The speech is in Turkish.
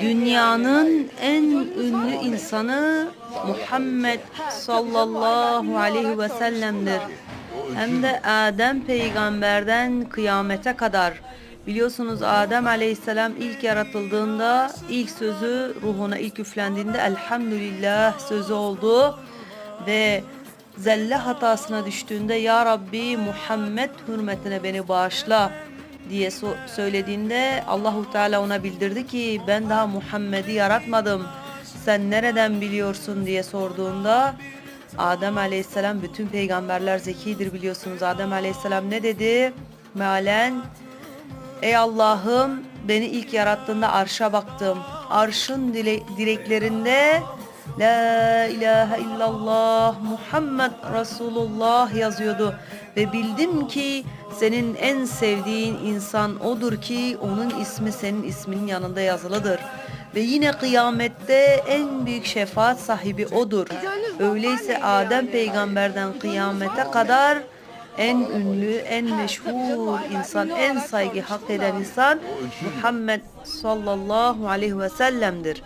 Dünyanın en ünlü insanı Muhammed sallallahu aleyhi ve sellem'dir. Hem de Adem peygamberden kıyamete kadar. Biliyorsunuz Adem aleyhisselam ilk yaratıldığında ilk sözü ruhuna ilk üflendiğinde elhamdülillah sözü oldu. Ve zelle hatasına düştüğünde Ya Rabbi Muhammed hürmetine beni bağışla diye so- söylediğinde Allahu Teala ona bildirdi ki ben daha Muhammed'i yaratmadım. Sen nereden biliyorsun diye sorduğunda Adem Aleyhisselam bütün peygamberler zekidir biliyorsunuz. Adem Aleyhisselam ne dedi? Mealen Ey Allah'ım beni ilk yarattığında arşa baktım. Arşın dile- direklerinde La ilahe illallah Muhammed Resulullah yazıyordu. Ve bildim ki senin en sevdiğin insan odur ki onun ismi senin isminin yanında yazılıdır. Ve yine kıyamette en büyük şefaat sahibi odur. Öyleyse Adem peygamberden kıyamete kadar en ünlü, en meşhur insan, en saygı hak eden insan Muhammed sallallahu aleyhi ve sellem'dir.